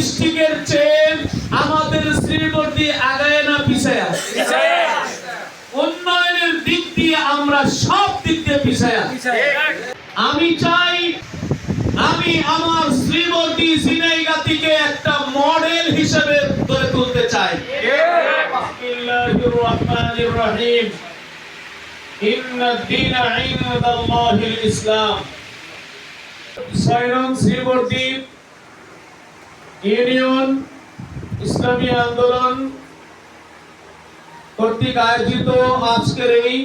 ডিস্ট্রিক্টের চেয়ে আমাদের শ্রীবর্তী আগায় না পিছায়া। উন্নয়নের দিক দিয়ে আমরা সব দিক দিয়ে পিছায়া। আমি চাই আমি আমার শ্রীমতী সিনাইগাতিকে একটা মডেল হিসেবে গড়ে তুলতে চাই। বিসমিল্লাহির রহমানির রহিম। ইন্নাদ দীন ইনদাল্লাহিল ইসলাম। সাইরন শ্রীবর্তী ইউনিয়ন, ইসলামী আন্দোলন কর্তৃক আয়োজিত আজকের এই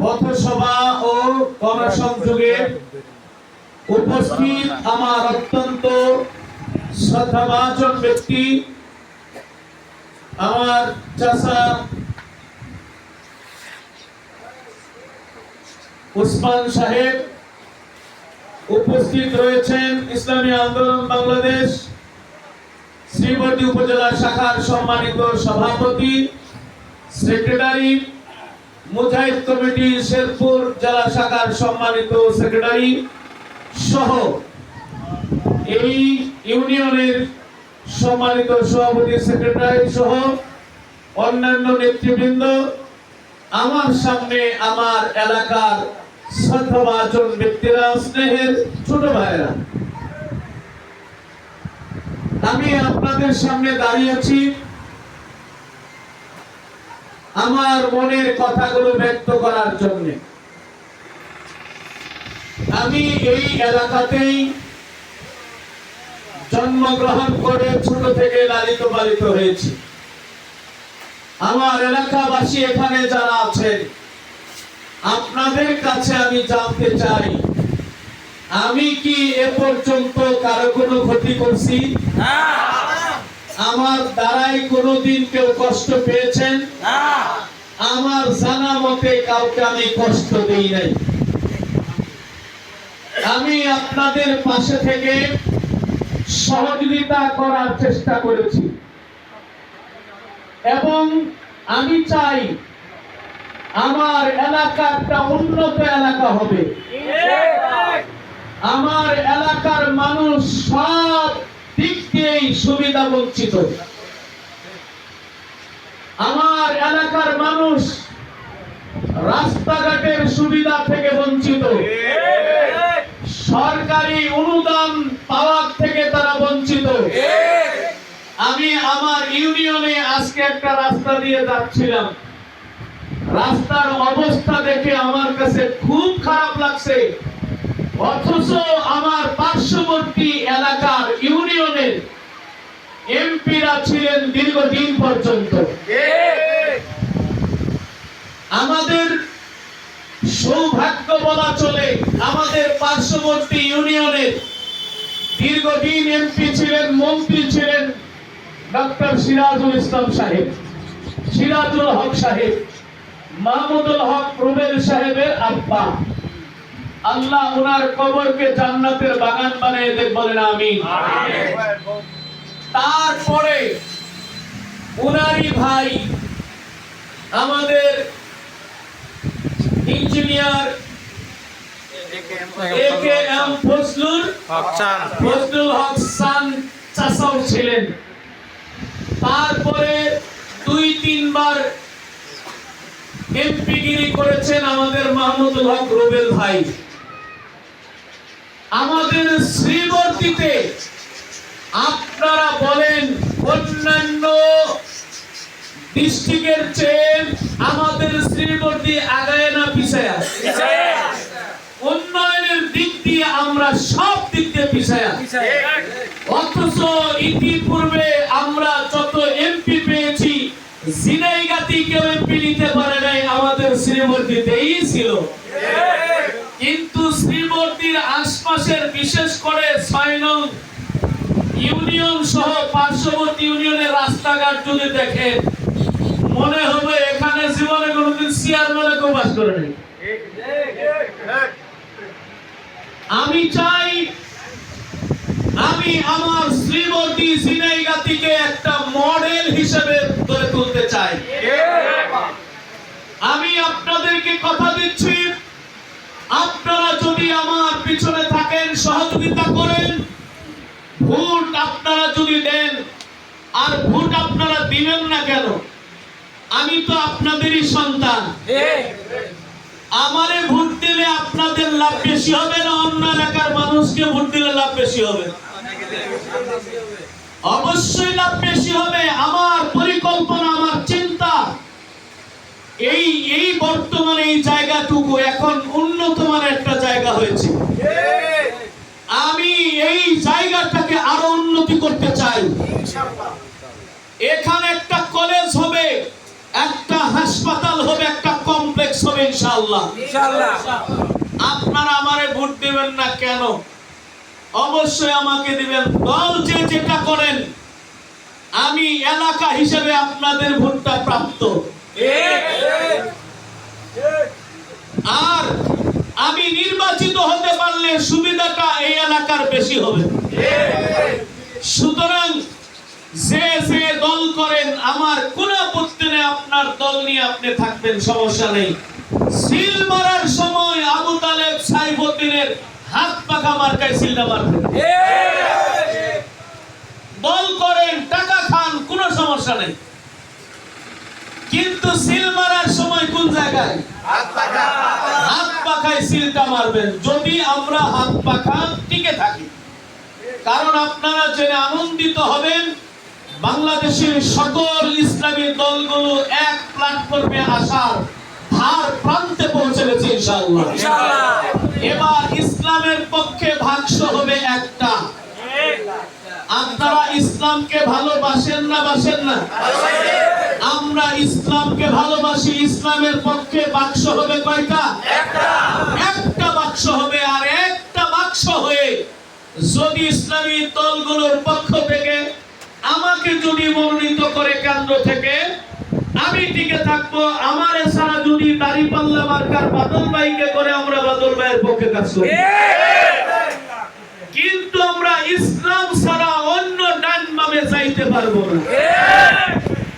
পথসভা ও গণসংযোগে উপস্থিত আমার অত্যন্ত শ্রদ্ধাভাজন ব্যক্তি, আমার চাষা উসমান সাহেব উপস্থিত রয়েছেন ইসলামী আন্দোলন বাংলাদেশ শ্রীবর্তী উপজেলা শাখার সম্মানিত সভাপতি, সেক্রেটারি, মুজাহিদ কমিটি শেরপুর জেলা শাখার সম্মানিত সেক্রেটারি সহ এই ইউনিয়নের সম্মানিত সভাপতি, সেক্রেটারি সহ অন্যান্য নেতৃবৃন্দ, আমার সামনে আমার এলাকার আমি আপনাদের সামনে দাঁড়িয়েছি। আমার মনের কথাগুলো ব্যক্ত করার জন্য। আমি এই এলাকাতেই জন্মগ্রহণ করে ছোট থেকে লালিত পালিত হয়েছি। আমার এলাকাবাসী এখানে যারা আছেন আপনাদের কাছে আমি জানতে চাই, আমি কি এ পর্যন্ত কারও কোনো ক্ষতি করছি? আমার দ্বারাই কোনোদিন কেউ কষ্ট পেয়েছেন? আমার জানা মতে কাউকে আমি কষ্ট দিই নাই। আমি আপনাদের পাশে থেকে সহযোগিতা করার চেষ্টা করেছি। এবং আমি চাই আমার এলাকা একটা উন্নত এলাকা হবে। আমার এলাকার মানুষ সব দিক দিয়েই সুবিধা বঞ্চিত। আমার এলাকার মানুষ রাস্তাঘাটের সুবিধা থেকে বঞ্চিত। সরকারি অনুদান পাওয়ার থেকে তারা বঞ্চিত। আমি আমার ইউনিয়নে আজকে একটা রাস্তা দিয়ে যাচ্ছিলাম। রাস্তার অবস্থা দেখে আমার কাছে খুব খারাপ লাগছে। অথচ আমার পার্শ্ববর্তী এলাকার ইউনিয়নের এমপিরা ছিলেন দীর্ঘদিন পর্যন্ত। আমাদের সৌভাগ্য বলা চলে, আমাদের পার্শ্ববর্তী ইউনিয়নের দীর্ঘদিন এমপি ছিলেন, মন্ত্রী ছিলেন ডক্টর সিরাজুল ইসলাম সাহেব, সিরাজুল হক সাহেব। মাহমুদুল হক রুবেল সাহেবের আব্বা। আল্লাহ ওনার কবরকে জান্নাতের বাগান বানিয়ে দেখ বলেন আমিন। তারপরে উনারই ভাই আমাদের engineer A K M Fazlul Fazlul Haq সান চাচাও ছিলেন। তারপরে দুই তিনবার এমপিগিরি করেছেন আমাদের মাহমুদুল হক রুবেল ভাই। আমাদের শ্রীবর্তীতে আপনারা বলেন অন্যান্য ডিস্ট্রিক্টের চেয়ে আমাদের শ্রীবর্তী আগায় না পিছায়া উন্নয়নের দিক দিয়ে আমরা সব দিক দিয়ে পিছায়া অথচ ইতিপূর্বে আমরা যত এমপি পেয়েছি জিনাইগাতি কেউ এমপি নিতে পারে নাই আমাদের শ্রীবর্তীতেই ছিল কিন্তু শ্রীবর্তীর আশপাশের বিশেষ করে ছয় ইউনিয়ন সহ পার্শ্ববর্তী ইউনিয়নের রাস্তাঘাট যদি দেখেন মনে হবে এখানে জীবনে কোনোদিন চেয়ারম্যানে কেউ বাস করে নেই আমি চাই, আমি আমার শ্রীমতী সিনাইগাতিকে একটা মডেল হিসেবে গড়ে তুলতে চাই। আমি আপনাদেরকে কথা দিচ্ছি আপনারা যদি আমার পিছনে থাকেন, সহযোগিতা করেন, ভোট আপনারা যদি দেন, আর ভোট আপনারা দিবেন না কেন? আমি তো আপনাদেরই সন্তান। আমারে ভোট দিলে আপনাদের লাভ বেশি হবে না? অন্য এলাকার মানুষকে ভোট দিলে লাভ বেশি হবে? অবশ্যই লাভ বেশি হবে। আমার পরিকল্পনা, আমার এই এই বর্তমানে এই জায়গাটুকু এখন উন্নত মানের একটা জায়গা হয়েছে। আমি এই জায়গাটাকে আরও উন্নতি করতে চাই। এখানে একটা কলেজ হবে একটা হাসপাতাল হবে একটা কমপ্লেক্স হবে ইনশাআল্লাহ। আপনারা আমারে ভোট দিবেন না কেন? অবশ্যই আমাকে দিবেন। দল যে যেটা করেন আমি এলাকা হিসেবে আপনাদের ভোটটা প্রাপ্ত। আর আমি নির্বাচিত হতে পারলে সুবিধাটা এই এলাকার বেশি হবে। সুতরাং যে যে দল করেন আমার কোন আপত্তি নেই আপনার দল নিয়ে আপনি থাকবেন সমস্যা নেই। সিল মারার সময় আবু তালেব সাইফুদ্দিনের হাত পাখা মার্কায় সিলটা মারবেন। দল করেন টাকা খান কোনো সমস্যা নেই। কিন্তু সিল মারার সময় কোন জায়গায়? হাত পাখায় সিলটা মারবেন। যদি আমরা হাত পাখা টিকে থাকি। কারণ আপনারা জেনে আনন্দিত হবেন বাংলাদেশের সকল ইসলামী দলগুলো এক প্ল্যাটফর্মে আসার ধার প্রান্তে পৌঁছে গেছে ইনশাআল্লাহ। এবার ইসলামের পক্ষে ভাগস হবে একটা। আপনারা ইসলামকে ভালোবাসেন না বাসেন না? আমরা ইসলামকে ভালোবাসি ইসলামের পক্ষে বাক্স হবে কয়টা? একটা। বাক্স হবে আর একটা বাক্স হয়ে যদি ইসলামী দলগুলোর পক্ষ থেকে আমাকে যদি মনোনীত করে কেন্দ্র থেকে আমি টিকে থাকব আমার ছাড়া যদি দাড়ি পাল্লা মার্কার বাদল ভাইকে করে আমরা বাদল ভাইয়ের পক্ষে কাজ করি। কিন্তু আমরা ইসলাম ছাড়া অন্য ডান বামে যাইতে পারব না।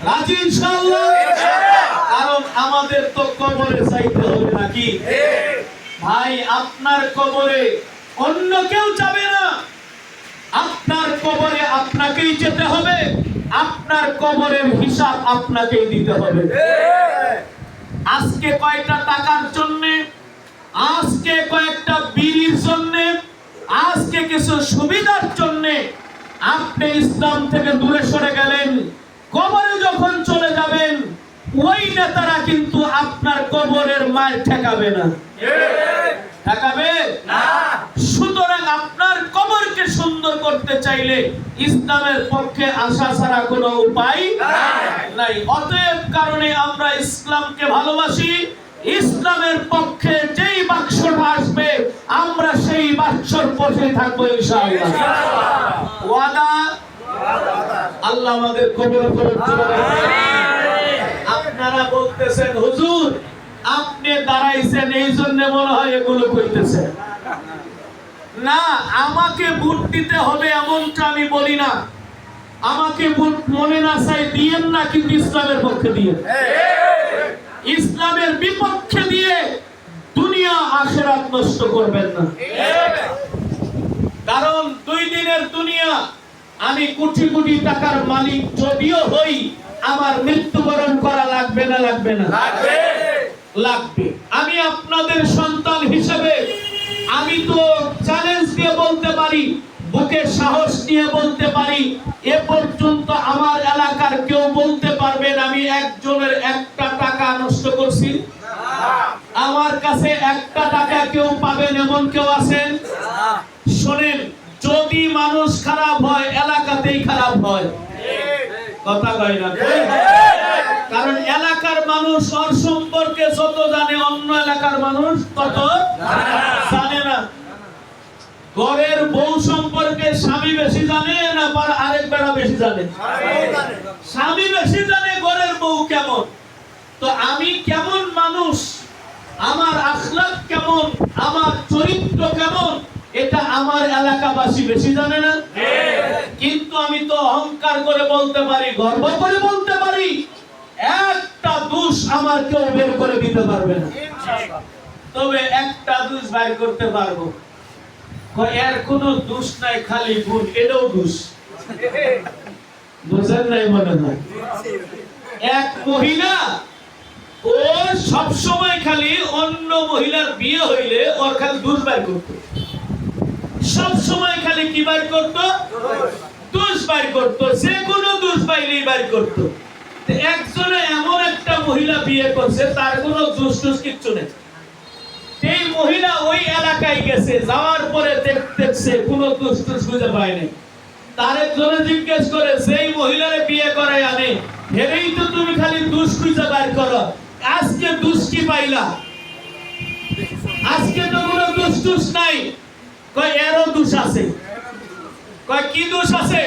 রাজি ইনশাআল্লাহ? কারণ আমাদের তো কবরে যাইতে হবে নাকি? ভাই আপনার কবরে অন্য কেউ যাবে না। আপনার কবরে আপনাকেই যেতে হবে। আপনার কবরের হিসাব আপনাকেই দিতে হবে। আজকে কয়টা টাকার জন্য? আজকে কয়েকটা বিড়ির জন্য? আজকে কিছু সুবিধার জন্য? আপনি ইসলাম থেকে দূরে সরে গেলেন। কবরে যখন চলে যাবেন ওই নেতারা কিন্তু আপনার কবরের মায়ের ঠেকাবে না। ঠেকাবে? না। সুতরাং আপনার কবরকে সুন্দর করতে চাইলে ইসলামের পক্ষে আসা ছাড়া কোনো উপায় নাই। অতএব কারণে আমরা ইসলামকে ভালোবাসি। ইসলামের পক্ষে যেই বাক্সটা আসবে আমরা সেই বাক্সর পথে থাকব ইনশাআল্লাহ। ওয়াদা আল্লাহ আমাদের কবর আপনারা বলতেছেন হুজুর আপনি দাঁড়াইছেন এই জন্য মনে হয় এগুলো কইতেছেন না আমাকে ভোট দিতে হবে এমনটা আমি বলি না। আমাকে ভোট মনে না চাই দিয়েন না কিন্তু ইসলামের পক্ষে দিয়ে ইসলামের বিপক্ষে দিয়ে দুনিয়া আখেরাত নষ্ট করবেন না। কারণ দুই দিনের দুনিয়া আমি কোটি কোটি টাকার মালিক যদিও হই আমার মৃত্যুবরণ করা লাগবে না লাগবে না। লাগবে। লাগবে। আমি আপনাদের সন্তান হিসেবে আমি তো চ্যালেঞ্জ দিয়ে বলতে পারি বুকে সাহস নিয়ে বলতে পারি এ পর্যন্ত আমার এলাকার কেউ বলতে পারবেন আমি একজনের একটা টাকা নষ্ট করছি। আমার কাছে একটা টাকা কেউ পাবেন এমন কেউ আছেন? যদি মানুষ খারাপ হয়, এলাকাতেই খারাপ হয়। কথা কয় না কারণ এলাকার মানুষ ওর সম্পর্কে যত জানে, অন্য এলাকার মানুষ তত জানে না। ঘরের বউ সম্পর্কে স্বামী বেশি জানে না পার আরেক বেড়া বেশি জানে? স্বামী বেশি জানে ঘরের বউ কেমন? তো আমি কেমন মানুষ? আমার আখলাক কেমন? আমার চরিত্র কেমন? এটা আমার এলাকাবাসী বেশি জানে না। কিন্তু আমি তো অহংকার করে বলতে পারি গর্ব করে বলতে পারি একটা দোষ আমার কেউ বের করে দিতে পারবে না। তবে একটা দোষ বাইর করতে পারব। এর কোনো দোষ নাই খালি গুণ এটাও দোষ। বুঝেন নাই মনে হয়? এক মহিলা ও সব সময় খালি অন্য মহিলার বিয়ে হইলে ওর খালি দোষ বের করত। সব সময় খালি কি বার করত? দোষ বার করত, যে কোনো দোষ পাইলেই বার করত। একজনে এমন একটা মহিলা বিয়ে করছে, তার কোনো দোষ দোষ কিচ্ছু নেই। এই মহিলা ওই এলাকায় গেছে, যাওয়ার পরে দেখ- দেখছে, কোনো দোষ দোষ খুঁজে পায়নি তার একজনে জিজ্ঞেস করে সেই মহিলারে বিয়ে করে আনে, হেরেই তো তুমি খালি দুষ খুঁজে বার করো। আজকে দুষ কি পাইলা? আজকে তো কোনো দুষ দুষ নাই। কয় এরও দোষ আছে? কয় কি দোষ আছে?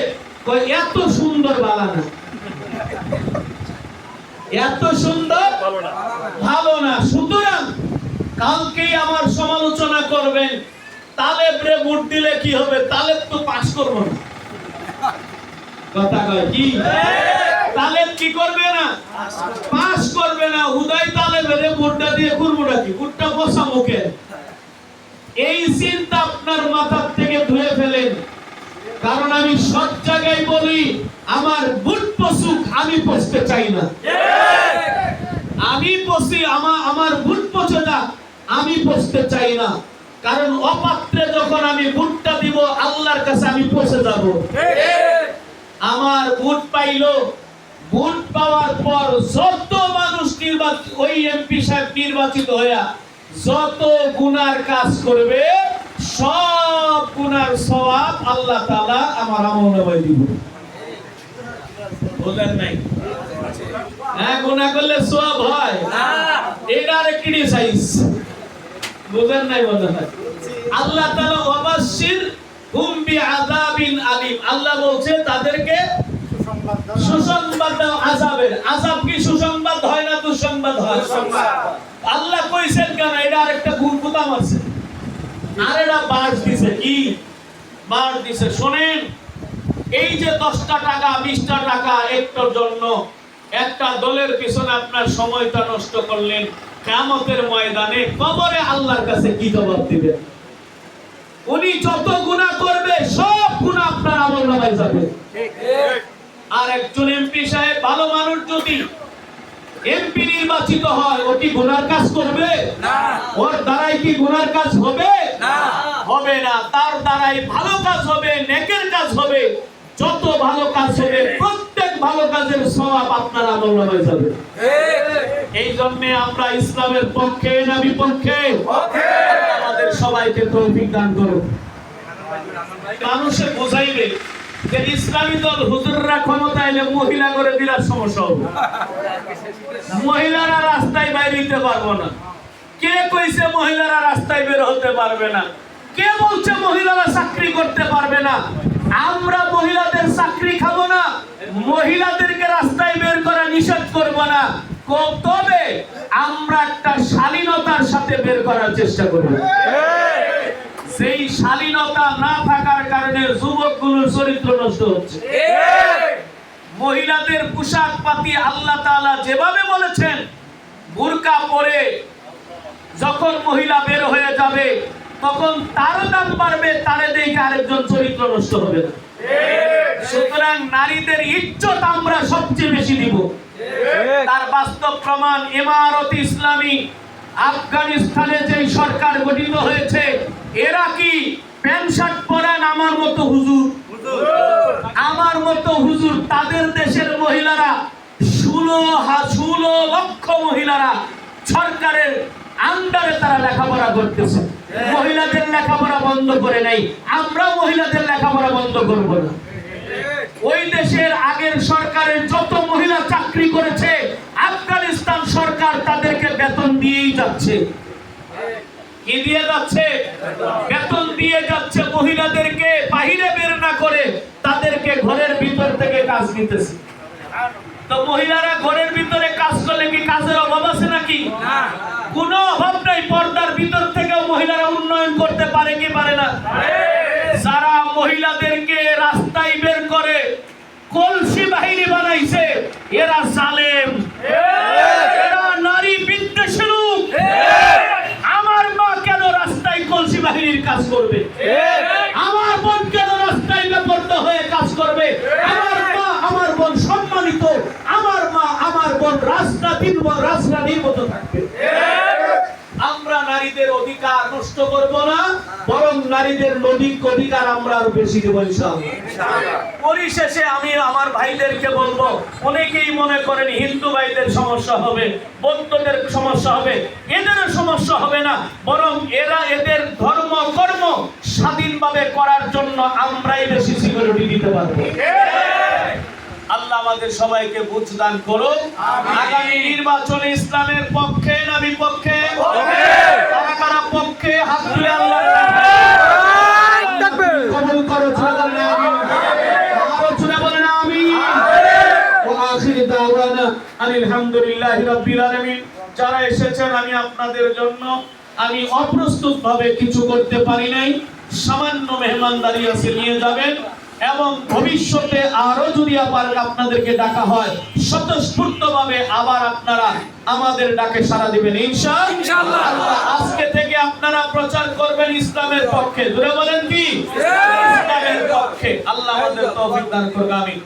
কয় এত সুন্দর বালানা এত সুন্দর? ভালো না। সুতরাং কালকেই আমার সমালোচনা করবেন। তালেব রে ভোট দিলে কি হবে? তালেব তো পাস করব না। কথা কয় কি? তালেব কি করবে না? পাস করবে না। হুদাই তালেবের ভোটটা দিয়ে করবোটা কি ভোটটা বসা মুখে। এই চিন্তা আপনার মাথার থেকে ধুয়ে ফেলেন। কারণ আমি সব জায়গায় বলি, আমার বুট পশুক আমি পচতে চাই না। আমি পচি আমার আমার বুট পচে না আমি পচতে চাই না। কারণ অপাত্রে যখন আমি বুটটা দিব, আল্লাহর কাছে আমি পচে যাব। আমার বুট পাইলো। বুট পাওয়ার পর যত মানুষ নির্বাচিত ওই এমপি সাহেব নির্বাচিত হইয়া যত গুনার কাজ করবে সব গুনার সওয়াব আল্লাহ তাআলা আমার আমল নামায় দিব। নাই? হ্যাঁ গুনাহ করলে সওয়াব হয়। নাই হয় আল্লাহ তাআলা ওয়াবাশশির হুম বিআযাবিন আলিম। আল্লাহ বলছে তাদেরকে সুসংবাদ দাও। আযাবের। আযাব কি সুসংবাদ হয় না দুঃসংবাদ হয়? আল্লাহ কইছেন কেন? এটা আরেকটা গুণ কুতাম আছে। আর এটা বাস দিছে কি? বাস দিছে শুনেন এই যে দশটা টাকা বিশটা টাকা একটার জন্য একটা দলের পিছনে আপনার সময়টা নষ্ট করলেন কিয়ামতের ময়দানে কবরে আল্লাহর কাছে কি জবাব দিবেন? উনি যত গুনাহ করবে সব গুনাহ আপনার আমল নামায় যাবে। আর একজন এমপি সাহেব ভালো মানুষ যদি এমপি নির্বাচিত হয় ও কি গুনার কাজ করবে? না। ওর দ্বারাই কি গুনার কাজ হবে? না। হবে না। তার দ্বারাই ভালো কাজ হবে নেকের কাজ হবে। যত ভালো কাজ হবে প্রত্যেক ভালো কাজের সওয়াব আপনার আমল নামায় যাবে। এই জন্য আমরা ইসলামের পক্ষে না বিপক্ষে আমাদের সবাইকে তৌফিক দান করুন। মানুষে বোঝাইবে যে ইসলামী দল হুজুররা ক্ষমতা এলে মহিলা করে দিলার সমস্যা হবে। মহিলারা রাস্তায় বাইরে দিতে পারব না। কে কইছে মহিলারা রাস্তায় বের হতে পারবে না? কে বলছে মহিলারা চাকরি করতে পারবে না? আমরা মহিলাদের চাকরি খাব না। মহিলাদেরকে রাস্তায় বের করা নিষেধ করব না। তবে আমরা একটা শালীনতার সাথে বের করার চেষ্টা করব। সেই শালীনতা না থাকার কারণে যুবকগুলোর চরিত্র নষ্ট হচ্ছে। মহিলাদের পোশাক পাতি আল্লাহ তাআলা যেভাবে বলেছেন বুরকা পরে যখন মহিলা বের হয়ে যাবে তখন তার দাম বাড়বে তারে দেখে আরেকজন চরিত্র নষ্ট হবে না। সুতরাং নারীদের ইজ্জত আমরা সবচেয়ে বেশি দিব। তার বাস্তব প্রমাণ ইমারত ইসলামী আফগানিস্তানে যে সরকার গঠিত হয়েছে এরা কি? প্যান্ট শার্ট পরেন আমার মতো হুজুর? আমার মতো হুজুর তাদের দেশের মহিলারা, ষোলো ষোলো লক্ষ মহিলারা সরকারের আন্ডারে তারা লেখাপড়া করতেছে। মহিলাদের লেখাপড়া বন্ধ করে নাই। আমরা মহিলাদের লেখাপড়া বন্ধ করব না। ওই দেশের আগের সরকারের যত মহিলা চাকরি করেছে, আফগানিস্তান সরকার তাদেরকে বেতন দিয়েই যাচ্ছে। দিয়ে যাচ্ছে। বেতন দিয়ে যাচ্ছে মহিলাদেরকে বাহিরে বের না করে তাদেরকে ঘরের ভিতর থেকে কাজ নিতেছে। তো মহিলারা ঘরের ভিতরে কাজ করলে কি কাজের অভাব আছে নাকি? কোনো অভাব নাই পর্দার ভিতর থেকেও মহিলারা উন্নয়ন করতে পারে কি পারে না? যারা মহিলাদেরকে রাস্তায় বের করে কলসি বাহিনী বানাইছে এরা জালেম। বিরোধী কাজ করবে। আমার বোনকে রাস্তায় বেপর্দ হয়ে কাজ করবে। আমার মা আমার বোন সম্মানিত। আমার মা আমার বোন রাস্তা দিন রাস্তা নির্মত থাকবে। নারীদের নৈতিক অধিকার আমরা আরও বেশি দেবো পরিশেষে আমি আমার ভাইদেরকে বলব অনেকেই মনে করেন হিন্দু ভাইদের সমস্যা হবে বৌদ্ধদের সমস্যা হবে এদেরও সমস্যা হবে না বরং এরা এদের ধর্ম কর্ম স্বাধীনভাবে করার জন্য আমরাই বেশি সিকিউরিটি দিতে পারব। আল্লাহ আমাদের সবাইকে বুঝ দান করুন। আগামী নির্বাচনে ইসলামের পক্ষে না বিপক্ষে কারা পক্ষে হাত তুলে আল্লাহ আমি অপ্রস্তুত ভাবে কিছু করতে পারি নাই। সামান্য মেহমানদারি আছে নিয়ে যাবেন। এবং ভবিষ্যতে আরও যদি আবার আপনাদেরকে ডাকা হয় স্বতঃস্ফূর্ত ভাবে আবার আপনারা আমাদের ডাকে সারা দিবেন। ইনশাআল্লাহ। আজকে থেকে আপনারা প্রচার করবেন ইসলামের পক্ষে। দূরে বলেন কি? ইসলামের পক্ষে। আল্লাহ আমাদের তৌফিক দান করবে আমিন।